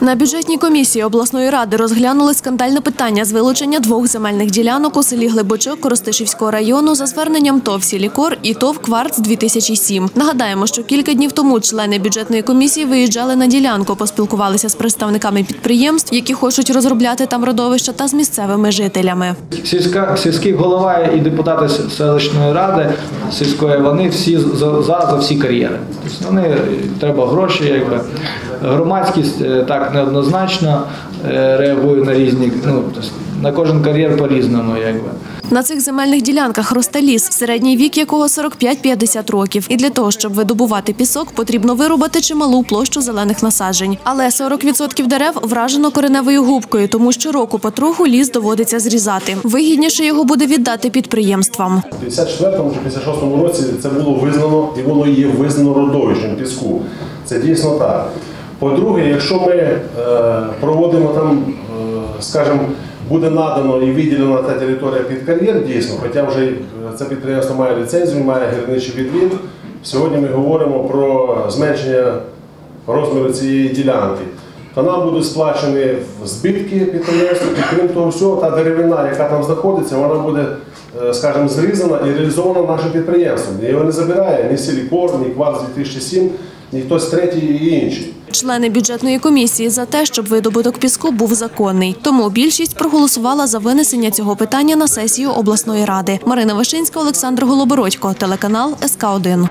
На бюджетній комісії обласної ради розглянули скандальне питання з вилучення двох земельних ділянок у селі Глибочок Коростишівського району за зверненням ТОВ «Сілікор» і ТОВ «Кварц 2007». Нагадаємо, що кілька днів тому члени бюджетної комісії виїжджали на ділянку, поспілкувалися з представниками підприємств, які хочуть розробляти там родовища, та з місцевими жителями. Сільська, сільський голова і депутати селищної ради сільської, вони всі за, за, за всі кар'єри. Тобто вони е, треба гроші, якби громадськість е, так неоднозначно е, реагує на різні, ну на кожен кар'єр по-різному, якби. На цих земельних ділянках росте ліс, середній вік якого 45-50 років. І для того, щоб видобувати пісок, потрібно вирубати чималу площу зелених насаджень. Але 40% дерев вражено кореневою губкою, тому щороку потроху ліс доводиться зрізати. Вигідніше його буде віддати підприємствам. У 54-му чи 56-му році це було визнано, і воно є визнано родовищем піску. Це дійсно так. По-друге, якщо ми е, проводимо там, е, скажімо, буде надано і виділена та територія під кар'єр, дійсно, хоча вже це підприємство має ліцензію, має гірничий відвід. Сьогодні ми говоримо про зменшення розміру цієї ділянки. То нам будуть сплачені збитки підприємства, і крім того всього, та деревина, яка там знаходиться, вона буде, е, скажімо, зрізана і реалізована нашим підприємством. Його не забирає ні Сілікор, ні Кварц 2007, ні хтось третій і інший. Члени бюджетної комісії за те, щоб видобуток піску був законний. Тому більшість проголосувала за винесення цього питання на сесію обласної ради. Марина Вишинська, Олександр Голобородько, телеканал СК 1